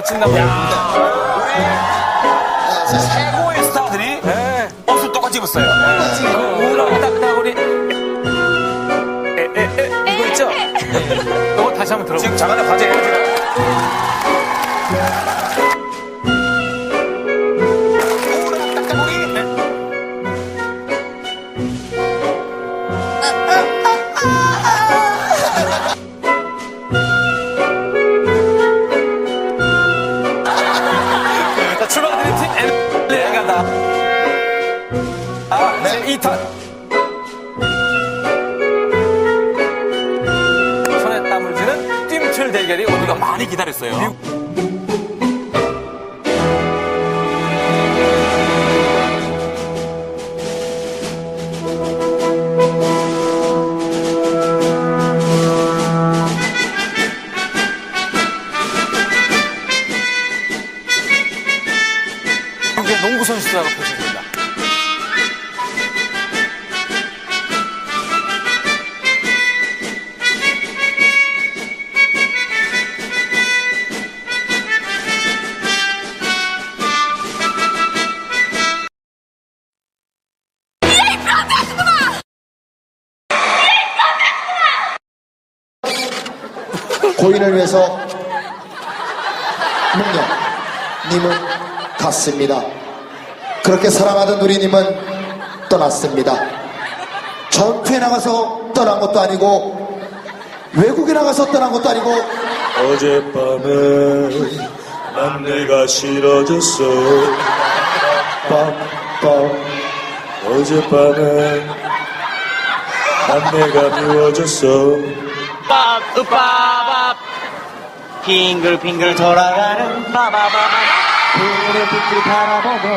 멋진 남자입니다. 우리 최고의 스타들이 옷을 똑같이 입었어요. 그 우렁 딱따구리 에에에 이거 있죠? 네. 이거 다시 한번 들어보세요. 지금 장안의 화제예요. 지금. 우렁 딱따구리 자, 대결이 우리가 많이 기다렸어요. 농구 선수들하고 펼쳐집 고인을 위해서 묵념님은 갔습니다. 그렇게 사랑하던 누리님은 떠났습니다. 전투에 나가서 떠난 것도 아니고 외국에 나가서 떠난 것도 아니고 어젯밤에 난 내가 싫어졌어 빰빰 어젯밤에 난 내가 미워졌어 밥, 으빠밥. 빙글빙글 돌아가는 빠바바바. 그래 빛을 바라보고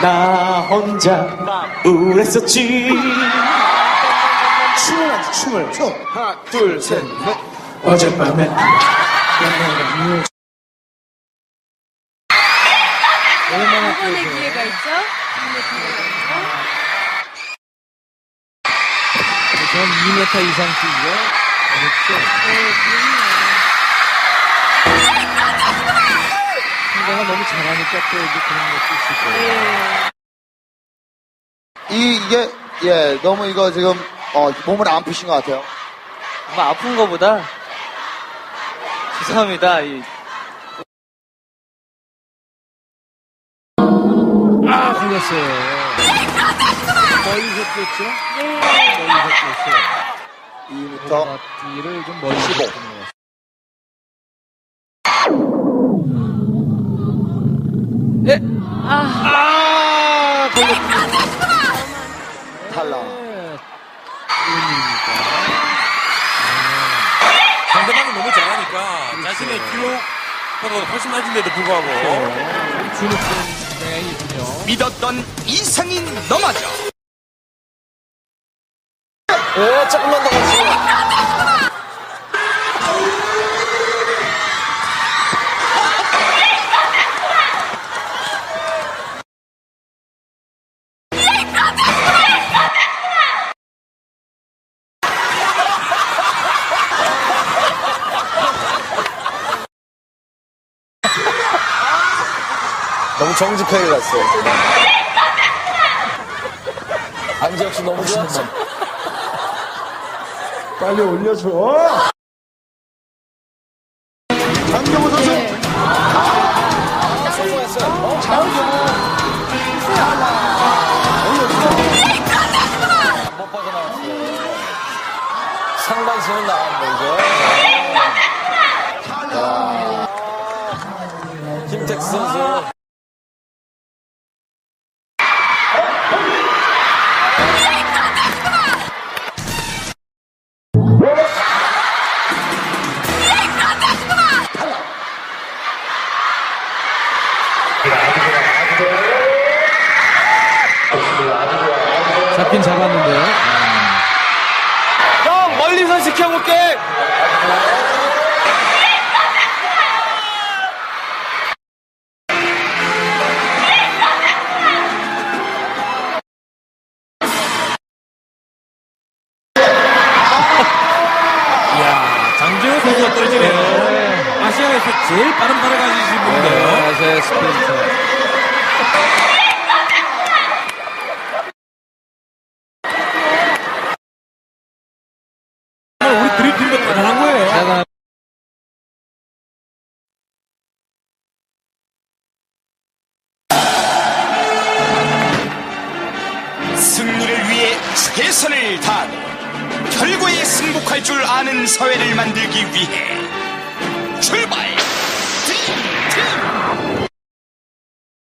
나 혼자 우울했었지. 춤을 하지 춤을 춤 하나, 둘, 셋, 넷. 어젯밤에 한번의 기회가 있죠? 한번의 기회가 있죠? 전 2m 이상 뛰기가 어렵죠. 상대가 너무 잘하니까 또 이제 그런 것도 있을 거예요. 이, 이게, 예, 너무 이거 지금, 어, 몸을 안 푸신 것 같아요. 뭐 아픈 거보다 죄송합니다. 이 아, 걸렸어요. 멀리서 뛰었죠? 멀리서 뛰었어요. 2m. 뒤를 좀 멀리서 뛰는 것 같아요. 네. 아, 걸렸군요. 탈락. 네. 이런 일입니까? 상대방이 너무 잘하니까 자신의 기록보다 훨씬 낮은데도 불구하고 주눅 든 상당히군요. 믿었던 이상인 넘어져. 예 조금만 더 가시죠 너무 정직하게 갔어요. 안지혁 씨 너무 좋았어. 빨리 올려줘 장경호 선수. 못 빠져나왔어요. 상반신은 이제. 김택수 선수. 잡긴 잡았는데요. 음. 형 멀리서 지켜볼게. 네. 제일 빠른 발을 가지신 분인데요. 네, 제 스피 힘을 다하 결과에 승복할 줄 아는 사회를 만들기 위해 출발!